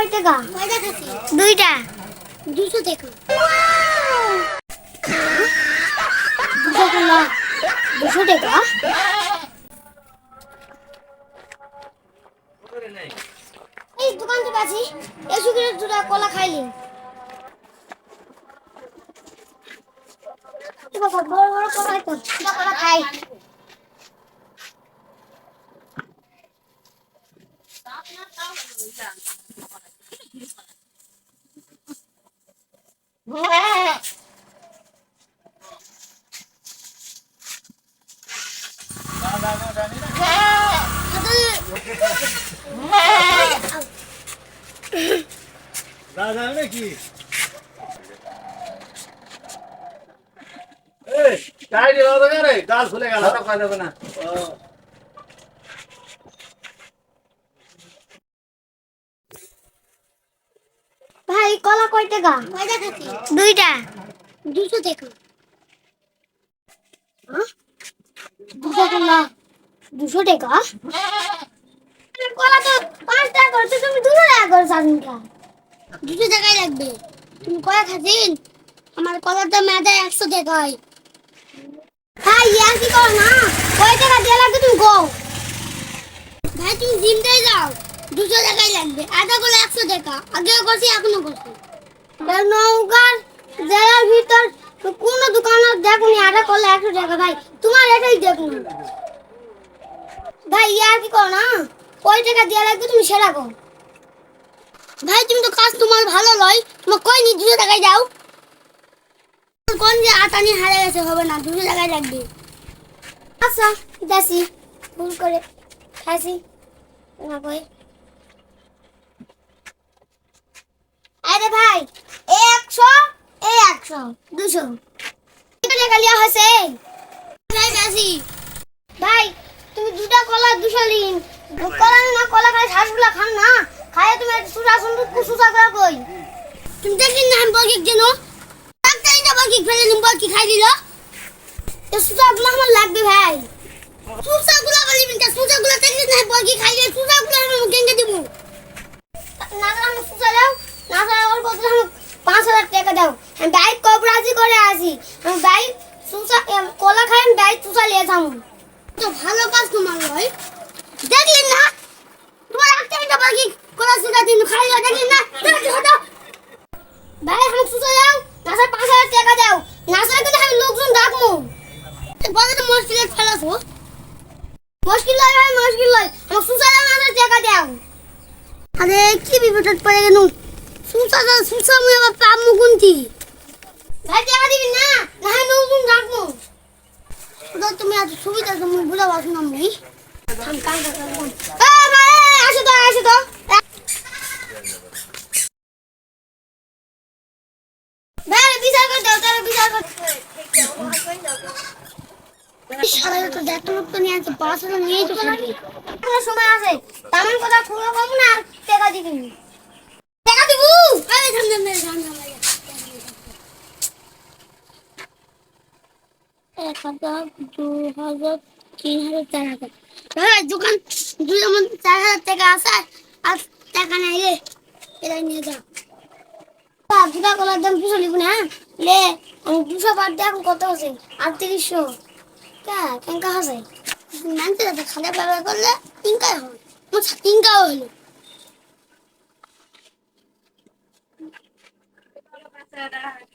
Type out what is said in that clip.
কয় টাকা কয়টা খাচ্ছি দুইটা। দুশো টাকা। দুশো কলা দুশো টাকা? এই দোকান থেকে আছি। এই সুখের দুটা কলা খাইলি। এ বড় বড় কলা তো কলা খাই। দাদা নাকি এই হবে রে গাল খুলে গেল খাওয়া যাবে না। কয় টাকা? কয়টা খাচ্ছি দুইটা। দুশো টাকা। দুশো কলা দুশো টাকা? কলা তো পাঁচ টাকা করছ তুমি দুশো টাকা করে চাটনিটা দুশো টাকাই লাগবে। তুমি কয়টা খাচ্ছেন আমার কলার দাম আদা একশো টাকায়। ভাই ইয়ার কি করো না? কয় টাকা দিয়ে লাগবে তুমি গো ভাই তুমি জিমটাই যাও। দুশো টাকাই লাগবে। আদা কলা একশো টাকা। আগেও করছি এখনও করছি। নৌকার জেলার ভিতর কোনো দোকানে দেখুনি, আটা করলে একশো টাকা। ভাই, তোমার এটাই দেখুন। ভাই, ইয়ার কি করো না? কয় টাকা দিয়ে লাগবে, তুমি সেটা কো ভাই, তুমি তো কাজ তোমার ভালো লয়। তোমার কই নি? দুশো টাকায় যাও কোন যে আটা নিয়ে হারে গেছে, হবে না, দুশো টাকায় লাগবে। আচ্ছা যাচ্ছি। ভুল করে খাইছি। না কই আরে, ভাই টাকা লিয়া হয়েছে ভাই, তুমি দুটা কলা দুশো লিন কলা না, কলা খাই শ্বাসগুলা খান না। খাই তুমি সুসা সুন্দর সুসা করে কই? তুমি দেখলি না আমি বলকি কেন? ডাক্তারি না বলকি ফেলে নিম বলকি খাই দিল। এই সুসাগুলো আমার লাগবে, ভাই। সুসা গুলা বলি মিনটা সুসা গুলা দেখলি না বলকি খাই দিল সুসা গুলা আমি গেঙ্গে দিব না হলে আমি সুসা দাও না হলে ওর বদলে আমি পাঁচ হাজার টাকা দাও। আমি বাইক কবরাজি করে আসি। আমি বাইক সুসা কলা খাই, আমি বাইক সুসা লিয়ে যাব। তো ভালো কাজ তোমার লয় দেখলি না? তোমার ডাক্তারি না বলকি কোলা সুসা দিন খাই না? দেখলি হটো ভাই আমি সুসা দাও, না হলে পাঁচ হাজার টাকা দাও। না হলে কিন্তু আমি লোকজন ডাকবো। বলে তো মুশকিলে ফেলাছো মুশকিল ভাই, মুশকিল লয়। আমার সুসা দাও, না হলে টাকা দাও। আরে, কি বিপদত পড়ে গেল? সুসা সুসা মুই আবার পামু গুনতি ভাই টাকা দিবি না? না লোকজন ডাকবো। ওটা তুমি এত সুবিধা তুমি বুঝা পারছ না মুই। আসো তো আসো তো। সময় আছে। তেমন কথা খুলে কম না আর টাকা দিবি দিব আরে থাম থাম থাম থাম এক হাজার দু হাজার তিন হাজার চার হাজার। ভাই দোকান দুই যেমন চার হাজার টাকা আছে আর টাকা নাই রে। এটা নিয়ে যাও। দুটা কলার দাম দুশো লিখুন হ্যাঁ? লে আমি দুশো বাদ দিয়ে এখন কত আছে? আটত্রিশশো। কা কেঙ্কা আছে। মানতে যাবে খালি ব্যবহার করলে তিনকাই হয় আমার তিনকাও হলো